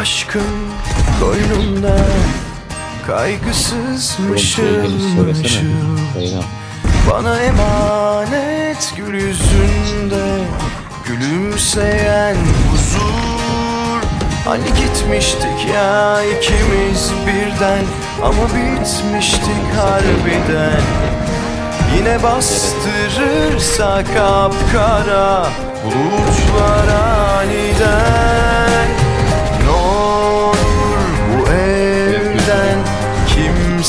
aşkın koynumda Kaygısız mışıl mışıl Bana emanet gül yüzünde Gülümseyen huzur. Hani gitmiştik ya ikimiz birden Ama bitmiştik harbiden. Yine bastırırsa kapkara Bulutlar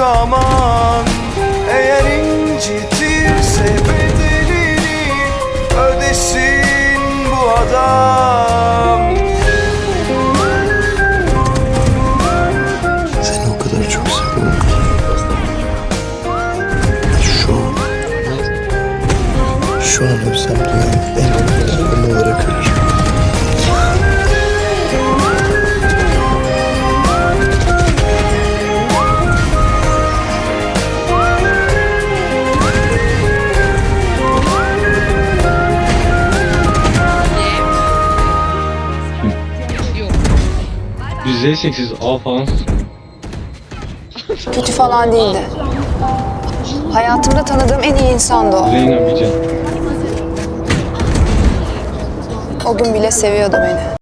aman Eğer incitirse bedelini Ödesin bu adam Seni o kadar çok seviyorum ki. Şu an, şu an ölsem dünyanın en %8 A falan Kötü falan değildi. Hayatımda tanıdığım en iyi insandı o. Zeyna Bican. O gün bile seviyordu beni.